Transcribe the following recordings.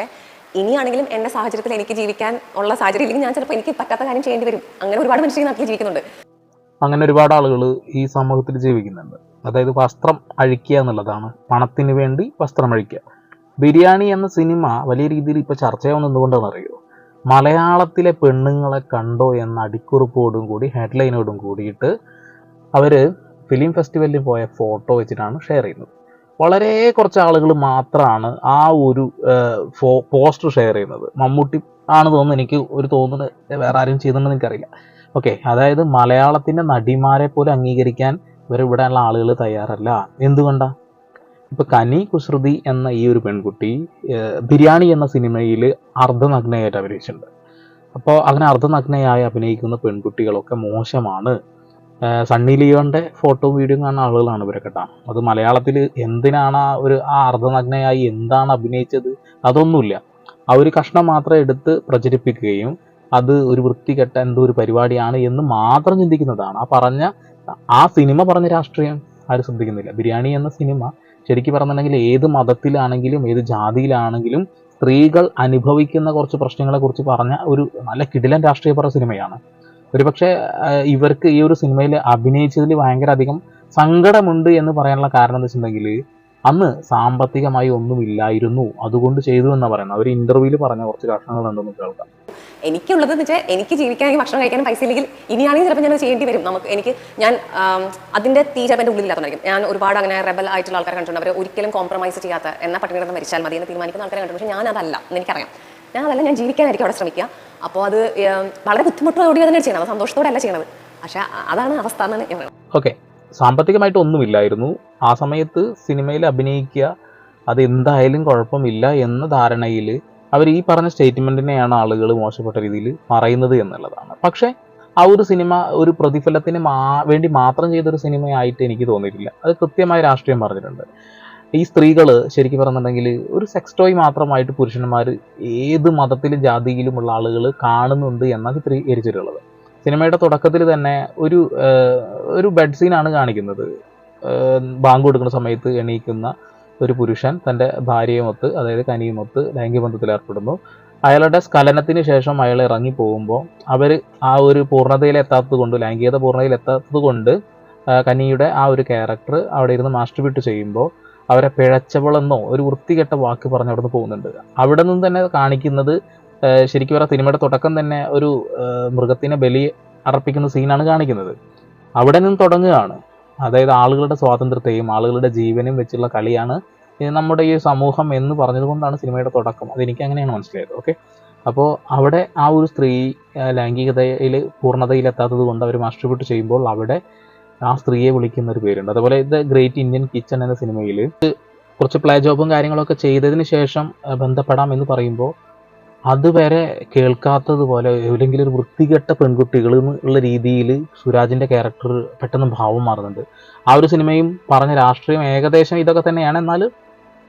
പക്ഷേ ഇനിയാണെങ്കിലും എന്റെ സാഹചര്യത്തിൽ എനിക്ക് ജീവിക്കാൻ ഉള്ള സാഹചര്യം ഇല്ലെങ്കിൽ ഞാൻ ചിലപ്പോൾ എനിക്ക് പറ്റാത്ത കാര്യം ചെയ്യേണ്ടി വരും. അങ്ങനെ ഒരുപാട് മനുഷ്യർ നാട്ടിൽ ജീവിക്കുന്നുണ്ട്. അങ്ങനെ ഒരുപാട് ആളുകൾ ഈ സമൂഹത്തിൽ ജീവിക്കുന്നുണ്ട്. അതായത് വസ്ത്രം അഴിക്കുക എന്നുള്ളതാണ്. പണത്തിന് വേണ്ടി വസ്ത്രം അഴിക്കുക. ബിരിയാണി എന്ന സിനിമ വലിയ രീതിയിൽ ഇപ്പോൾ ചർച്ചയാവുന്ന എന്തുകൊണ്ടാണെന്ന് അറിയോ? മലയാളത്തിലെ പെണ്ണുങ്ങളെ കണ്ടോ എന്ന അടിക്കുറിപ്പോടും കൂടി ഹെഡ്ലൈനോടും കൂടിയിട്ട് അവർ ഫിലിം ഫെസ്റ്റിവലിൽ പോയ ഫോട്ടോ വെച്ചിട്ടാണ് ഷെയർ ചെയ്യുന്നത്. വളരെ കുറച്ച് ആളുകൾ മാത്രമാണ് ആ ഒരു പോസ്റ്റർ ഷെയർ ചെയ്യുന്നത്. മമ്മൂട്ടി ആണ് തോന്നുന്നു എനിക്ക് ഒരു തോന്നുന്നത് വേറെ ആരും ചെയ്തിട്ടുണ്ടെന്ന് എനിക്കറിയില്ല. ഓക്കെ അതായത് മലയാളത്തിന്റെ നടിമാരെ പോലെ അംഗീകരിക്കാൻ ഇവരെ ഇവിടെയുള്ള ആളുകൾ തയ്യാറല്ല. എന്തുകൊണ്ടാ? ഇപ്പൊ കനി കുസൃതി എന്ന ഈ ഒരു പെൺകുട്ടി ബിരിയാണി എന്ന സിനിമയിൽ അർദ്ധനഗ്നയായിട്ട് അഭിനയിച്ചിട്ടുണ്ട്. അപ്പോൾ അങ്ങനെ അർദ്ധനഗ്നയായി അഭിനയിക്കുന്ന പെൺകുട്ടികളൊക്കെ മോശമാണ്. സണ്ണി ലിയോന്റെ ഫോട്ടോയും വീഡിയോയും കാണുന്ന ആളുകളാണ് ഇവരെ കേട്ടോ അത് മലയാളത്തിൽ എന്തിനാണ് ആ ഒരു ആ അർദ്ധനഗ്നയായി എന്താണ് അഭിനയിച്ചത് അതൊന്നുമില്ല. ആ ഒരു കഷ്ണം മാത്രം എടുത്ത് പ്രചരിപ്പിക്കുകയും അത് ഒരു വൃത്തികെട്ട എന്തോ ഒരു പരിപാടിയാണ് എന്ന് മാത്രം ചിന്തിക്കുന്നതാണ്. ആ പറഞ്ഞ ആ സിനിമ പറഞ്ഞ രാഷ്ട്രീയം ആരും ശ്രദ്ധിക്കുന്നില്ല. ബിരിയാണി എന്ന സിനിമ ശരിക്കും പറഞ്ഞിട്ടുണ്ടെങ്കിൽ ഏത് മതത്തിലാണെങ്കിലും ഏത് ജാതിയിലാണെങ്കിലും സ്ത്രീകൾ അനുഭവിക്കുന്ന കുറച്ച് പ്രശ്നങ്ങളെ കുറിച്ച് പറഞ്ഞ ഒരു നല്ല കിടിലൻ രാഷ്ട്രീയപര സിനിമയാണ്. ഒരുപക്ഷെ ഇവർക്ക് ഈ ഒരു സിനിമയിൽ അഭിനയിച്ചതിൽ ഭയങ്കര അധികം സങ്കടമുണ്ട് എന്ന് പറയാനുള്ള കാരണം എന്താ വെച്ചിട്ടുണ്ടെങ്കിൽ അന്ന് സാമ്പത്തികമായി ഒന്നുമില്ലായിരുന്നു. അതുകൊണ്ട് ചെയ്തു എന്നാണ് പറയുന്നത്. അവർ ഇന്റർവ്യൂവിൽ പറഞ്ഞ കുറച്ച് കഷ്ണങ്ങൾ ഉണ്ടെന്ന് കേൾക്കാം. എനിക്കുള്ളത് എന്ന് വെച്ചാൽ എനിക്ക് ജീവിക്കാനും ഭക്ഷണം കഴിക്കാനും പൈസ ഇല്ലെങ്കിൽ ഇനിയാണെങ്കിൽ ചിലപ്പോൾ ഞാൻ ചെയ്യേണ്ടി വരും. നമുക്ക് എനിക്ക് ഞാൻ അതിന്റെ തീ ചിലപ്പോൾ എന്റെ ഉള്ളിലില്ലാത്തതായിരിക്കും ഞാൻ ഒരുപാട് അങ്ങനെ റെബൽ ആയിട്ടുള്ള ആൾക്കാരെ കണ്ടിട്ടുണ്ട്. അവർ ഒരിക്കലും കോംപ്രമൈസ് ചെയ്യാത്ത എന്ന പട്ടികളെന്ന് മരിച്ചാൽ മതി എന്ന് തീരുമാനിക്കുന്ന ആൾക്കാരെ കണ്ടിട്ടുണ്ട്. പക്ഷേ ഞാൻ അതല്ല എന്ന് എനിക്കറിയാം. ഞാൻ അതെല്ലാം ഞാൻ ജീവിക്കാനായിരിക്കും അവിടെ ശ്രമിക്കുക. അപ്പോൾ അത് വളരെ ബുദ്ധിമുട്ടോടുകൂടി തന്നെ ചെയ്യണം സന്തോഷത്തോടെ അല്ല ചെയ്യണത് പക്ഷേ അതാണ് അവസ്ഥ എന്നാണ് ഞാൻ പറയുന്നത്. ഓക്കെ. സാമ്പത്തികമായിട്ട് ഒന്നുമില്ലായിരുന്നു. ആ സമയത്ത് സിനിമയിൽ അഭിനയിക്കുക അത് എന്തായാലും കുഴപ്പമില്ല എന്ന ധാരണയിൽ അവർ ഈ പറഞ്ഞ സ്റ്റേറ്റ്മെന്റിനെയാണ് ആളുകൾ മോശപ്പെട്ട രീതിയിൽ പറയുന്നത് എന്നുള്ളതാണ്. പക്ഷേ ആ ഒരു സിനിമ ഒരു പ്രതിഫലത്തിന് മാ വേണ്ടി മാത്രം ചെയ്തൊരു സിനിമയായിട്ട് എനിക്ക് തോന്നിയിട്ടില്ല. അത് കൃത്യമായ രാഷ്ട്രീയം പറഞ്ഞിട്ടുണ്ട്. ഈ സ്ത്രീകൾ ശരിക്കും പറഞ്ഞിട്ടുണ്ടെങ്കിൽ ഒരു സെക്സ് ടോയ് മാത്രമായിട്ട് പുരുഷന്മാർ ഏത് മതത്തിലും ജാതിയിലുമുള്ള ആളുകൾ കാണുന്നുണ്ട് എന്നാണ് ചിത്രീകരിച്ചിട്ടുള്ളത് സിനിമയുടെ തുടക്കത്തിൽ തന്നെ ഒരു ഒരു ബെഡ് സീനാണ് കാണിക്കുന്നത്. ബാങ്ക് കൊടുക്കുന്ന സമയത്ത് എണീക്കുന്ന ഒരു പുരുഷൻ തന്റെ ഭാര്യയുമൊത്ത് അതായത് കനിയുമൊത്ത് ലൈംഗിക ബന്ധത്തിൽ ഏർപ്പെടുന്നു. അയാളുടെ സ്ഖലനത്തിന് ശേഷം അയാൾ ഇറങ്ങി പോകുമ്പോൾ അവർ ആ ഒരു പൂർണതയിൽ എത്താത്തത് കൊണ്ട് ലൈംഗികത പൂർണതയിൽ എത്താത്തത് കൊണ്ട് കനിയുടെ ആ ഒരു ക്യാരക്ടർ അവിടെ ഇരുന്ന് മാസ്റ്റർബിറ്റ് ചെയ്യുമ്പോൾ അവരെ പിഴച്ചവളെന്നോ ഒരു വൃത്തികെട്ട വാക്ക് പറഞ്ഞ് അവിടെ നിന്ന് പോകുന്നുണ്ട്. അവിടെ നിന്ന് തന്നെ കാണിക്കുന്നത് ശരിക്കും പറഞ്ഞാൽ സിനിമയുടെ തുടക്കം തന്നെ ഒരു മൃഗത്തിനെ ബലി അർപ്പിക്കുന്ന സീനാണ് കാണിക്കുന്നത്. അവിടെ നിന്ന് തുടങ്ങുകയാണ്. അതായത് ആളുകളുടെ സ്വാതന്ത്ര്യത്തെയും ആളുകളുടെ ജീവനും വെച്ചുള്ള കളിയാണ് നമ്മുടെ ഈ സമൂഹം എന്ന് പറഞ്ഞതുകൊണ്ടാണ് സിനിമയുടെ തുടക്കം. അതെനിക്ക് അങ്ങനെയാണ് മനസ്സിലായത്. ഓക്കെ? അപ്പോൾ അവിടെ ആ ഒരു സ്ത്രീ ലൈംഗികതയിൽ പൂർണതയിലെത്താത്തത് കൊണ്ട് അവർ മാസ്റ്റർബിട്ട് ചെയ്യുമ്പോൾ അവിടെ ആ സ്ത്രീയെ വിളിക്കുന്ന ഒരു പേരുണ്ട്. അതുപോലെ ദ ഗ്രേറ്റ് ഇന്ത്യൻ കിച്ചൺ എന്ന സിനിമയിൽ കുറച്ച് പ്ലേ ജോബും കാര്യങ്ങളൊക്കെ ചെയ്തതിന് ശേഷം ബന്ധപ്പെടാം എന്ന് പറയുമ്പോൾ അതുവരെ കേൾക്കാത്തതുപോലെ അല്ലെങ്കിൽ ഒരു വൃത്തികെട്ട പെൺകുട്ടികൾ എന്നുള്ള രീതിയിൽ സുരാജിന്റെ ക്യാരക്ടർ പെട്ടെന്ന് ഭാവം മാറുന്നുണ്ട്. ആ ഒരു സിനിമയും പറഞ്ഞ രാഷ്ട്രീയം ഏകദേശം ഇതൊക്കെ തന്നെയാണ്. എന്നാൽ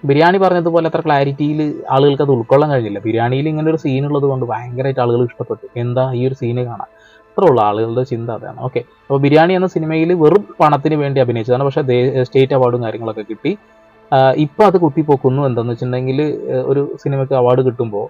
ബിരിയാണി പറഞ്ഞതുപോലെ അത്ര ക്ലാരിറ്റിയിൽ ആളുകൾക്ക് അത് ഉൾക്കൊള്ളാൻ കഴിഞ്ഞില്ല. ബിരിയാണിയിൽ ഇങ്ങനെ ഒരു സീൻ ഉള്ളത് കൊണ്ട് ഭയങ്കരമായിട്ട് ആളുകൾ ഇഷ്ടപ്പെട്ടു. എന്താ ഈ ഒരു സീന് കാണാൻ? അത്ര ഉള്ള ആളുകളുടെ ചിന്ത അതാണ്. ഓക്കെ അപ്പോൾ ബിരിയാണി എന്ന സിനിമയിൽ വെറും പണത്തിന് വേണ്ടി അഭിനയിച്ചതാണ്. പക്ഷേ സ്റ്റേറ്റ് അവാർഡും കാര്യങ്ങളൊക്കെ കിട്ടി. ഇപ്പോൾ അത് കുത്തിപ്പോക്കുന്നു എന്താണെന്ന് വെച്ചിട്ടുണ്ടെങ്കിൽ ഒരു സിനിമയ്ക്ക് അവാർഡ് കിട്ടുമ്പോൾ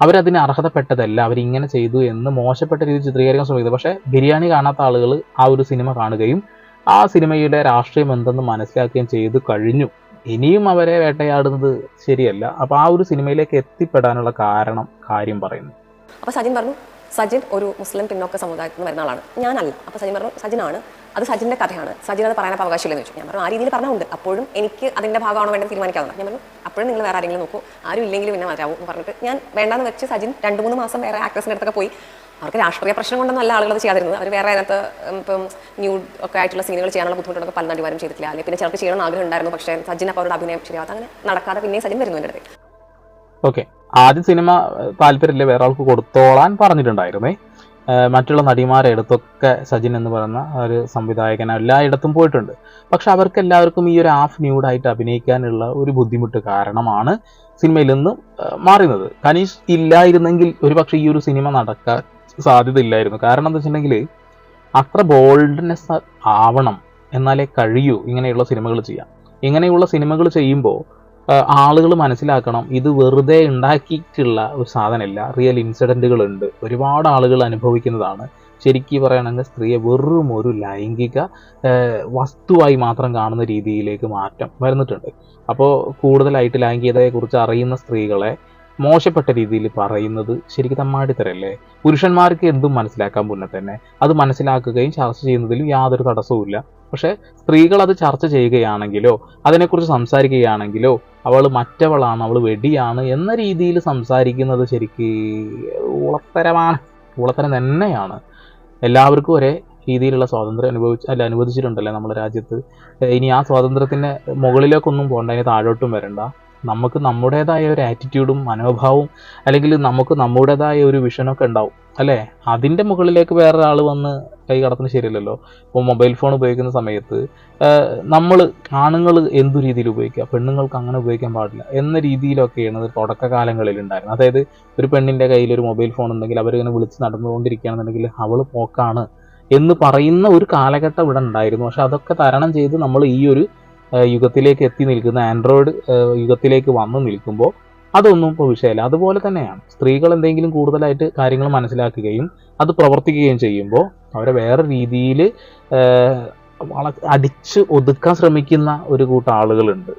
അവരതിന് അർഹതപ്പെട്ടതല്ല. അവരിങ്ങനെ ചെയ്തു എന്ന് മോശപ്പെട്ട രീതിയിൽ ചിത്രീകരിക്കാൻ ശ്രമിക്കുന്നത് പക്ഷേ ബിരിയാണി കാണാത്ത ആളുകൾ ആ ഒരു സിനിമ കാണുകയും ആ സിനിമയുടെ രാഷ്ട്രീയം എന്തെന്ന് മനസ്സിലാക്കുകയും ചെയ്തു കഴിഞ്ഞു. ഇനിയും അവരെ വേട്ടയാടുന്നത് ശരിയല്ല. അപ്പോൾ ആ ഒരു സിനിമയിലേക്ക് എത്തിപ്പെടാനുള്ള കാരണം കാര്യം പറയുന്നു. അപ്പോൾ സജിൻ പറഞ്ഞു സജിൻ ഒരു മുസ്ലിം പിന്നോക്ക സമുദായത്തിൽ നിന്ന് വരുന്ന ആളാണ്. ഞാനല്ല. അപ്പോൾ സജിൻ പറഞ്ഞു സജിനാണ്. അത് സജിന്റെ കഥയാണ്. സജിൻ അത് പറയാൻ അവകാശമില്ലെന്ന് ചോദിച്ചു. ഞാൻ പറഞ്ഞു ആ രീതിയിൽ പറഞ്ഞുണ്ട് അപ്പോഴും എനിക്ക് അതിന്റെ ഭാഗമാണോ വേണ്ടത് തീരുമാനിക്കാവുന്ന ഞാൻ പറഞ്ഞു അപ്പോഴും നിങ്ങൾ വേറെ ആരെങ്കിലും നോക്കൂ. ആരും ഇല്ലെങ്കിൽ പിന്നെ വരാവും എന്ന് പറഞ്ഞിട്ട് ഞാൻ വേണ്ടാന്ന് വെച്ച് സജിൻ രണ്ട് മൂന്ന് മാസം വേറെ ആക്ട്രസിന്റെ അടുത്തൊക്കെ പോയി. അവർക്ക് രാഷ്ട്രീയ പ്രശ്നം കൊണ്ടൊന്നും അല്ല ആളുകൾ ചെയ്യാതിരുന്നത്. അവർ വേറെ അതിനകത്ത് ഇപ്പം ന്യൂഡ് ഒക്കെ ആയിട്ടുള്ള സീനുകൾ ചെയ്യാനുള്ള ബുദ്ധിമുട്ടൊക്കെ പല നടിമാരും ചെയ്തിട്ടില്ല. അല്ലെങ്കിൽ പിന്നെ ചിലർക്ക് ചെയ്യണമെന്ന് ആഗ്രഹം ഉണ്ടായിരുന്നു. പക്ഷേ സജിൻ അപ്പോൾ അവരുടെ അഭിനയം ശരിയാവാത്ത അങ്ങനെ നടക്കാതെ പിന്നെയും സജിൻ വരുന്നു എന്റെ അടുത്ത്. ഓക്കെ. ആദ്യ സിനിമ താല്പര്യമില്ല? വേറെ ആൾക്ക് കൊടുത്തോളാൻ പറഞ്ഞിട്ടുണ്ടായിരുന്നേ. മറ്റുള്ള നടിമാരെ അടുത്തൊക്കെ സജിൻ എന്ന് പറയുന്ന ഒരു സംവിധായകൻ എല്ലായിടത്തും പോയിട്ടുണ്ട്. പക്ഷെ അവർക്ക് എല്ലാവർക്കും ഈ ഒരു ഹാഫ് ന്യൂഡായിട്ട് അഭിനയിക്കാനുള്ള ഒരു ബുദ്ധിമുട്ട് കാരണമാണ് സിനിമയിൽ നിന്ന് മാറുന്നത് കനീഷ് ഇല്ലായിരുന്നെങ്കിൽ ഒരുപക്ഷെ ഈ ഒരു സിനിമ നടക്കാൻ സാധ്യത ഇല്ലായിരുന്നു കാരണം എന്താ വെച്ചിട്ടുണ്ടെങ്കിൽ അത്ര ബോൾഡ്നെസ് ആവണം എന്നാലേ കഴിയൂ ഇങ്ങനെയുള്ള സിനിമകൾ ചെയ്യാം ഇങ്ങനെയുള്ള സിനിമകൾ ചെയ്യുമ്പോൾ ആളുകൾ മനസ്സിലാക്കണം ഇത് വെറുതെ ഉണ്ടാക്കിയിട്ടുള്ള ഒരു സാധനമല്ല. റിയൽ ഇൻസിഡന്റുകളുണ്ട് ഒരുപാട് ആളുകൾ അനുഭവിക്കുന്നതാണ്. ശരിക്കും പറയുകയാണെങ്കിൽ സ്ത്രീയെ വെറും ഒരു ലൈംഗിക വസ്തുവായി മാത്രം കാണുന്ന രീതിയിലേക്ക് മാറ്റം വരുന്നിട്ടുണ്ട്. അപ്പോൾ കൂടുതലായിട്ട് ലൈംഗികതയെക്കുറിച്ച് അറിയുന്ന സ്ത്രീകളെ മോശപ്പെട്ട രീതിയിൽ പറയുന്നത് ശരിക്കും തമ്മാടിത്തരല്ലേ? പുരുഷന്മാർക്ക് എന്തും മനസ്സിലാക്കാൻ മുന്നേ തന്നെ. അത് മനസ്സിലാക്കുകയും ചർച്ച ചെയ്യുന്നതിലും യാതൊരു തടസ്സവുമില്ല. പക്ഷെ സ്ത്രീകൾ അത് ചർച്ച ചെയ്യുകയാണെങ്കിലോ അതിനെക്കുറിച്ച് സംസാരിക്കുകയാണെങ്കിലോ അവൾ മറ്റവളാണ് അവൾ വെടിയാണ് എന്ന രീതിയിൽ സംസാരിക്കുന്നത് ശരിക്ക് ഉളത്തരമാണ് ഉളത്തരം തന്നെയാണ്. എല്ലാവർക്കും ഒരേ രീതിയിലുള്ള സ്വാതന്ത്ര്യം അനുഭവിച്ച് അല്ല അനുവദിച്ചിട്ടുണ്ടല്ലേ നമ്മുടെ രാജ്യത്ത്? ഇനി ആ സ്വാതന്ത്ര്യത്തിന്റെ മുകളിലേക്കൊന്നും പോകണ്ട അതിന് താഴോട്ടും വരണ്ട. നമുക്ക് നമ്മുടേതായ ഒരു ആറ്റിറ്റ്യൂഡും മനോഭാവവും അല്ലെങ്കിൽ നമുക്ക് നമ്മുടേതായ ഒരു വിഷനൊക്കെ ഉണ്ടാവും അല്ലേ? അതിന്റെ മുകളിലേക്ക് വേറൊരാൾ വന്ന് കൈ കടത്തുന്നത് ശരിയല്ലല്ലോ. ഇപ്പോൾ മൊബൈൽ ഫോൺ ഉപയോഗിക്കുന്ന സമയത്ത് നമ്മൾ ആണുങ്ങൾ എന്തു രീതിയിൽ ഉപയോഗിക്കുക? പെണ്ണുങ്ങൾക്ക് അങ്ങനെ ഉപയോഗിക്കാൻ പാടില്ല എന്ന രീതിയിലൊക്കെയാണ് തുടക്കകാലങ്ങളിൽ ഉണ്ടായിരുന്നത്. അതായത് ഒരു പെണ്ണിന്റെ കയ്യിൽ ഒരു മൊബൈൽ ഫോൺ ഉണ്ടെങ്കിൽ അവരിങ്ങനെ വിളിച്ച് നടന്നുകൊണ്ടിരിക്കുകയാണെന്നുണ്ടെങ്കിൽ അവൾ പോക്കാണ് എന്ന് പറയുന്ന ഒരു കാലഘട്ടം ഇവിടെ ഉണ്ടായിരുന്നു. പക്ഷെ അതൊക്കെ തരണം ചെയ്ത് നമ്മൾ ഈ ഒരു യുഗത്തിലേക്ക് എത്തി നിൽക്കുന്ന ആൻഡ്രോയിഡ് യുഗത്തിലേക്ക് വന്നു നിൽക്കുമ്പോൾ അതൊന്നും ഇപ്പോൾ വിഷയമല്ല. അതുപോലെ തന്നെയാണ് സ്ത്രീകൾ എന്തെങ്കിലും കൂടുതലായിട്ട് കാര്യങ്ങൾ മനസ്സിലാക്കുകയും അത് പ്രവർത്തിക്കുകയും ചെയ്യുമ്പോൾ അവരെ വേറെ രീതിയിൽ അടിച്ച് ഒതുക്കാൻ ശ്രമിക്കുന്ന ഒരു കൂട്ടം ആളുകളുണ്ട്.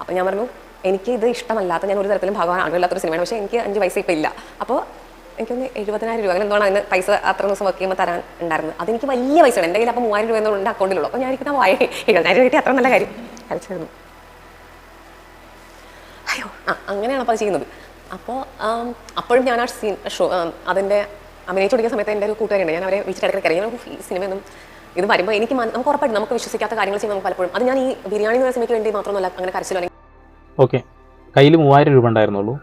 അപ്പോൾ ഞാൻ പറഞ്ഞു എനിക്ക് ഇത് ഇഷ്ടമല്ലാത്ത ഞാൻ ഒരു തരത്തിലും ഭഗവാൻ ആഗ്രഹമില്ലാത്തൊരു സിനിമയാണ്. പക്ഷേ എനിക്ക് അഞ്ച് വയസ്സ് ഇപ്പം ഇല്ല. അപ്പോൾ എനിക്കൊന്ന് എഴുപതിനായിരം രൂപ അങ്ങനെ എന്താണ് അതിന് പൈസ അത്ര ദിവസം വർക്ക് ചെയ്യുമ്പോൾ തരാൻ ഉണ്ടായിരുന്നത് അതെനിക്ക് വലിയ പൈസ ഉണ്ട് കയ്യിൽ അപ്പോൾ മൂവായിരം രൂപ എന്നുള്ള അക്കൗണ്ടിലുള്ളൂ അപ്പോൾ ഞാൻ ഇരിക്കുന്ന വായ എഴുപതിനായിരം കിട്ടി അത്ര നല്ല കാര്യം. കളിച്ചിരുന്നു അയ്യോ ആ അങ്ങനെയാണ് അപ്പോൾ അത് ചെയ്യുന്നത്. അപ്പോൾ അപ്പോഴും ഞാൻ ആ സീൻ ഷോ അതിന്റെ അഭിനയിച്ചുകൊണ്ടിരിക്കുന്ന സമയത്ത് എന്റെ ഒരു കൂട്ടുകാരുണ്ട് ഞാൻ അവരെ വിളിച്ചിട്ട് ഇടയ്ക്ക് ഞാൻ ഈ സിനിമയൊന്നും ഇത് വരുമ്പോൾ എനിക്ക് നമുക്ക് ഉറപ്പായിട്ട് നമുക്ക് വിശ്വസിക്കാത്ത കാര്യങ്ങൾ ചെയ്യുമ്പോൾ നമുക്ക് പലപ്പോഴും. അത് ഞാൻ ഈ ബിരിയാണി എന്ന സിനിമയ്ക്ക് വേണ്ടി മാത്രമല്ല അങ്ങനെ കരച്ചിലോ അല്ലെങ്കിൽ ഓക്കെ. കയ്യിൽ മൂവായിരം രൂപ ഉണ്ടായിരുന്നുള്ളൂ.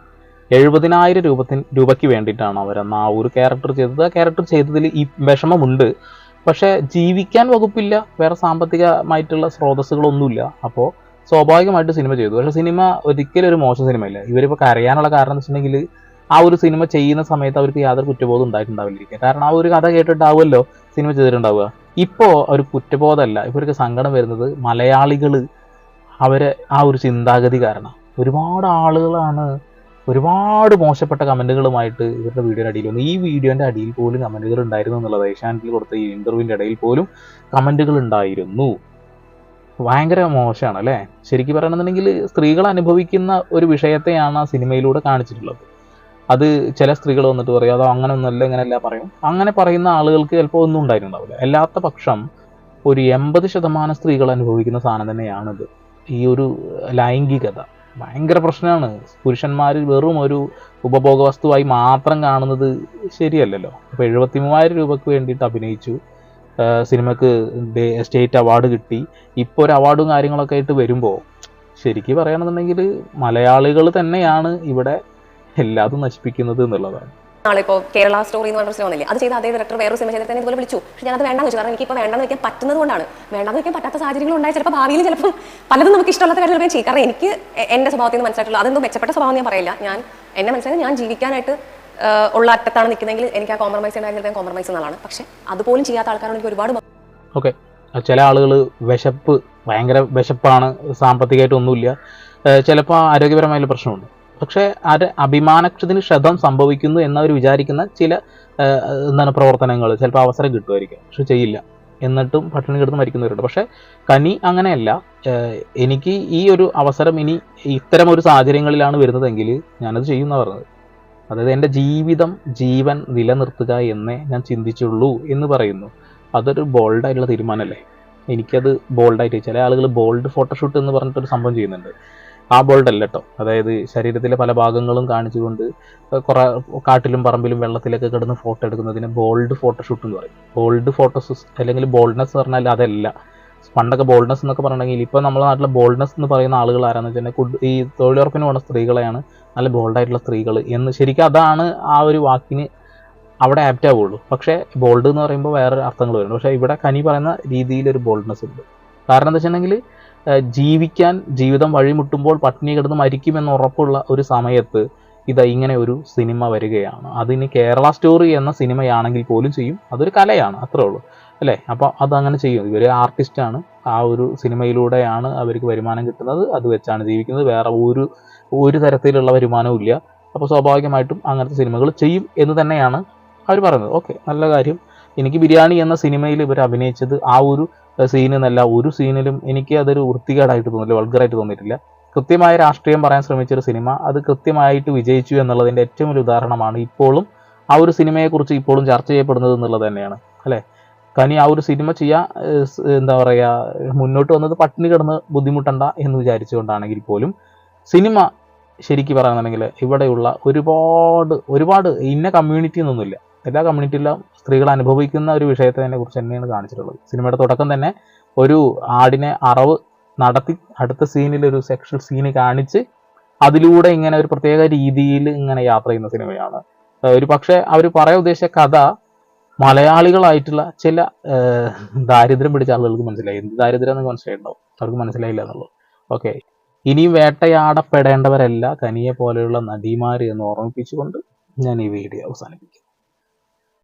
എഴുപതിനായിരം രൂപത്തിന് രൂപയ്ക്ക് വേണ്ടിയിട്ടാണ് അവരന്ന് ആ ഒരു ക്യാരക്ടർ ചെയ്തത്. ആ ക്യാരക്ടർ ചെയ്തതിൽ ഈ വിഷമമുണ്ട്. പക്ഷേ ജീവിക്കാൻ വകുപ്പില്ല. വേറെ സാമ്പത്തികമായിട്ടുള്ള സ്രോതസ്സുകളൊന്നുമില്ല. അപ്പോൾ സ്വാഭാവികമായിട്ട് സിനിമ ചെയ്തു. പക്ഷേ സിനിമ ഒരിക്കലും ഒരു മോശം സിനിമയില്ല. ഇവരിപ്പോൾ കരയാനുള്ള കാരണം എന്ന് വെച്ചിട്ടുണ്ടെങ്കിൽ ആ ഒരു സിനിമ ചെയ്യുന്ന സമയത്ത് അവർക്ക് യാതൊരു കുറ്റബോധം ഉണ്ടായിട്ടുണ്ടാവില്ലിരിക്കുക കാരണം ആ ഒരു കഥ കേട്ടിട്ടാവുമല്ലോ സിനിമ ചെയ്തിട്ടുണ്ടാവുക. ഇപ്പോൾ ഒരു കുറ്റബോധമല്ല. ഇവർക്ക് സങ്കടം വരുന്നത് മലയാളികൾ അവരെ ആ ഒരു ചിന്താഗതി കാരണം. ഒരുപാട് ആളുകളാണ് ഒരുപാട് മോശപ്പെട്ട കമന്റുകളുമായിട്ട് ഇവരുടെ വീഡിയോയുടെ അടിയിൽ വന്നു. ഈ വീഡിയോന്റെ അടിയിൽ പോലും കമന്റുകൾ ഉണ്ടായിരുന്നു എന്നുള്ളത് ഏഷ്യാനെറ്റിൽ കൊടുത്ത ഈ ഇന്റർവ്യൂവിന്റെ ഇടയിൽ പോലും കമന്റുകൾ ഉണ്ടായിരുന്നു. ഭയങ്കര മോശമാണ് അല്ലേ? ശരിക്കും പറയണമെന്നുണ്ടെങ്കിൽ സ്ത്രീകൾ അനുഭവിക്കുന്ന ഒരു വിഷയത്തെയാണ് ആ സിനിമയിലൂടെ കാണിച്ചിട്ടുള്ളത്. അത് ചില സ്ത്രീകൾ വന്നിട്ട് പറയും അതോ അങ്ങനെ ഒന്നല്ല ഇങ്ങനെയല്ല പറയും. അങ്ങനെ പറയുന്ന ആളുകൾക്ക് ചിലപ്പോൾ ഒന്നും ഉണ്ടായിട്ടുണ്ടാവില്ല അല്ലാത്ത പക്ഷം ഒരു എൺപത് ശതമാനം സ്ത്രീകൾ അനുഭവിക്കുന്ന സാധനം തന്നെയാണിത്. ഈ ഒരു ലൈംഗികത. ഭയങ്കര പ്രശ്നമാണ് പുരുഷന്മാർ വെറും ഒരു ഉപഭോഗ വസ്തുവായി മാത്രം കാണുന്നത് ശരിയല്ലല്ലോ. അപ്പോൾ എഴുപത്തി മൂവായിരം രൂപയ്ക്ക് വേണ്ടിയിട്ട് അഭിനയിച്ചു. സിനിമക്ക് സ്റ്റേറ്റ് അവാർഡ് കിട്ടി. ഇപ്പോൾ ഒരു അവാർഡും കാര്യങ്ങളൊക്കെ ആയിട്ട് വരുമ്പോൾ ശരിക്കും പറയുകയാണെന്നുണ്ടെങ്കിൽ മലയാളികൾ തന്നെയാണ് ഇവിടെ എല്ലാതും നശിപ്പിക്കുന്നത് എന്നുള്ളതാണ്. നാളിപ്പോൾ കേരള സ്റ്റോറി എന്ന് പറഞ്ഞ സിനിമ വന്നില്ലേ? അത് ചെയ്ത അതേ ഡയറക്ടർ വേറെ സിനിമ ചെയ്തിട്ട് ഇതുപോലെ വിളിച്ചു. പക്ഷെ ഞാനത് വേണ്ടെന്ന് വെച്ചു. കാരണം എനിക്കിപ്പോൾ വേണ്ടെന്ന് വെക്കാൻ പറ്റുന്നത് കൊണ്ടാണ്. വേണ്ടെന്ന് വെക്കാൻ പറ്റാത്ത സാഹചര്യങ്ങൾ ഉണ്ടായി. ചിലപ്പോൾ ഭാവിയിൽ ചിലപ്പോൾ പലതും നമുക്ക് ഇഷ്ടമുള്ള കാര്യം ചെയ്യും. കാരണം എനിക്ക് എന്റെ സ്വഭാവത്തിൽ നിന്ന് മനസ്സിലായിട്ടുള്ള അതെന്തോ മെച്ചപ്പെട്ട സ്വഭാവം ഞാൻ പറയില്ല. ഞാൻ എന്നെ മനസ്സിലായത് ഞാൻ ജീവിക്കാനായിട്ട് ഉള്ള അറ്റത്താണ് നിൽക്കുന്നതെങ്കിൽ എനിക്ക് ആ കോംപ്രമൈസ് ഉണ്ടായിരുന്ന കോംപ്രമൈസ് എന്നുള്ളതാണ് പക്ഷെ അതുപോലും ചെയ്യാത്ത ആൾക്കാരോട് എനിക്ക് ഒരുപാട് ഓക്കെ. ചില ആളുകൾ വിശപ്പ് ഭയങ്കര വിശപ്പാണ്. സാമ്പത്തികമായിട്ടൊന്നുമില്ല ചിലപ്പോൾ ആരോഗ്യപരമായ പ്രശ്നമുണ്ട്. പക്ഷേ അത് അഭിമാനക്ഷതിന് ക്ഷതം സംഭവിക്കുന്നു എന്നവർ വിചാരിക്കുന്ന ചില എന്താണ് പ്രവർത്തനങ്ങൾ ചിലപ്പോൾ അവസരം കിട്ടുമായിരിക്കും. പക്ഷെ ചെയ്യില്ല. എന്നിട്ടും പട്ടിണി കിടന്ന് മരിക്കുന്നവരുണ്ട്. പക്ഷേ കനി അങ്ങനെയല്ല. എനിക്ക് ഈ ഒരു അവസരം ഇനി ഇത്തരം ഒരു സാഹചര്യങ്ങളിലാണ് വരുന്നതെങ്കിൽ ഞാനത് ചെയ്യുന്ന പറഞ്ഞത്. അതായത് എന്റെ ജീവിതം ജീവൻ നിലനിർത്തുക എന്നേ ഞാൻ ചിന്തിച്ചുള്ളൂ എന്ന് പറയുന്നു. അതൊരു ബോൾഡായിട്ടുള്ള തീരുമാനമല്ലേ? എനിക്കത് ബോൾഡായിട്ട് ചില ആളുകൾ ബോൾഡ് ഫോട്ടോഷൂട്ട് എന്ന് പറഞ്ഞിട്ടൊരു സംഭവം ചെയ്യുന്നുണ്ട്. ആ ബോൾഡ് അല്ല കേട്ടോ അതായത് ശരീരത്തിലെ പല ഭാഗങ്ങളും കാണിച്ചുകൊണ്ട് കുറെ കാട്ടിലും പറമ്പിലും വെള്ളത്തിലൊക്കെ കിടന്ന് ഫോട്ടോ എടുക്കുന്നതിന് ബോൾഡ് ഫോട്ടോഷൂട്ട് എന്ന് പറയും. ബോൾഡ് ഫോട്ടോസ് അല്ലെങ്കിൽ ബോൾഡ്നെസ് എന്ന് പറഞ്ഞാൽ അതല്ല. പണ്ടൊക്കെ ബോൾഡ്നെസ് എന്നൊക്കെ പറഞ്ഞിട്ടുണ്ടെങ്കിൽ ഇപ്പോൾ നമ്മുടെ നാട്ടിലെ ബോൾഡ്നെസ് എന്ന് പറയുന്ന ആളുകൾ ആരാന്ന് വെച്ചിട്ടുണ്ടെങ്കിൽ ഈ തൊഴിലുറപ്പിന് പോകുന്ന സ്ത്രീകളെയാണ്. നല്ല ബോൾഡായിട്ടുള്ള സ്ത്രീകൾ എന്ന് ശരിക്കും അതാണ് ആ ഒരു വാക്കിന് അവിടെ ആപ്റ്റ് ആവുള്ളൂ. പക്ഷേ ബോൾഡ് എന്ന് പറയുമ്പോൾ വേറെ അർത്ഥങ്ങൾ വരുന്നുണ്ട്. പക്ഷേ ഇവിടെ കനി പറയുന്ന രീതിയിലൊരു ബോൾഡ്നെസ് ഉണ്ട്. കാരണം എന്താ വെച്ചിട്ടുണ്ടെങ്കിൽ ജീവിക്കാൻ ജീവിതം വഴിമുട്ടുമ്പോൾ പട്ടിണി കിടന്ന് മരിക്കുമെന്ന് ഉറപ്പുള്ള ഒരു സമയത്ത് ഇതാ ഇങ്ങനെ ഒരു സിനിമ വരികയാണ്. അതിന് കേരള സ്റ്റോറി എന്ന സിനിമയാണെങ്കിൽ പോലും ചെയ്യും. അതൊരു കലയാണ് അത്രേ ഉള്ളൂ. അല്ലേ? അപ്പോൾ അതങ്ങനെ ചെയ്യും. ഇവർ ആർട്ടിസ്റ്റാണ് ആ ഒരു സിനിമയിലൂടെയാണ് അവർക്ക് വരുമാനം കിട്ടുന്നത്. അത് വെച്ചാണ് ജീവിക്കുന്നത്. വേറെ ഒരു ഒരു തരത്തിലുള്ള വരുമാനവും ഇല്ല. അപ്പോൾ സ്വാഭാവികമായിട്ടും അങ്ങനത്തെ സിനിമകൾ ചെയ്യും എന്ന് തന്നെയാണ് അവർ പറയുന്നത്. ഓക്കെ നല്ല കാര്യം. എനിക്ക് ബിരിയാണി എന്ന സിനിമയിൽ ഇവർ അഭിനയിച്ചത് ആ ഒരു സീനെന്നല്ല ഒരു സീനിലും എനിക്ക് അതൊരു വൃത്തികേടായിട്ട് തോന്നില്ല വൾഗറായിട്ട് തോന്നിയിട്ടില്ല. കൃത്യമായ രാഷ്ട്രീയം പറയാൻ ശ്രമിച്ച ഒരു സിനിമ അത് കൃത്യമായിട്ട് വിജയിച്ചു എന്നുള്ളതിന്റെ ഏറ്റവും വലിയ ഉദാഹരണമാണ് ഇപ്പോഴും ആ ഒരു സിനിമയെക്കുറിച്ച് ഇപ്പോഴും ചർച്ച ചെയ്യപ്പെടുന്നത് എന്നുള്ളത് തന്നെയാണ് അല്ലേ? കനി ആ ഒരു സിനിമ ചെയ്യാൻ എന്താ പറയുക മുന്നോട്ട് വന്നത് പട്ടിണി കിടന്ന് ബുദ്ധിമുട്ടണ്ട എന്ന് വിചാരിച്ചുകൊണ്ടാണെങ്കിൽ പോലും സിനിമ ശരിക്കും പറയുകയാണെന്നുണ്ടെങ്കിൽ ഇവിടെയുള്ള ഒരുപാട് ഒരുപാട് ഇന്ന കമ്മ്യൂണിറ്റി എന്നൊന്നുമില്ല എല്ലാ കമ്മ്യൂണിറ്റിയിലും സ്ത്രീകൾ അനുഭവിക്കുന്ന ഒരു വിഷയത്തെ തന്നെ കുറിച്ച് തന്നെയാണ് കാണിച്ചിട്ടുള്ളത്. സിനിമയുടെ തുടക്കം തന്നെ ഒരു ആടിനെ അറവ് നടത്തി അടുത്ത സീനിൽ ഒരു സെക്ഷൽ സീന് കാണിച്ച് അതിലൂടെ ഇങ്ങനെ ഒരു പ്രത്യേക രീതിയിൽ ഇങ്ങനെ യാത്ര ചെയ്യുന്ന സിനിമയാണ്. ഒരു പക്ഷേ അവർ പറയാൻ ഉദ്ദേശിച്ച കഥ മലയാളികളായിട്ടുള്ള ചില ദാരിദ്ര്യം പിടിച്ച ആളുകൾക്ക് മനസ്സിലായി. എന്ത് ദാരിദ്ര്യം എന്ന് മനസ്സിലായിട്ടുണ്ടാവും അവർക്ക് മനസ്സിലായില്ല എന്നുള്ളത്. ഓക്കെ. ഇനിയും വേട്ടയാടപ്പെടേണ്ടവരല്ല. കനിയെ പോലെയുള്ള നടിമാർ എന്ന് ഓർമ്മിപ്പിച്ചുകൊണ്ട് ഞാൻ ഈ വീഡിയോ അവസാനിപ്പിക്കും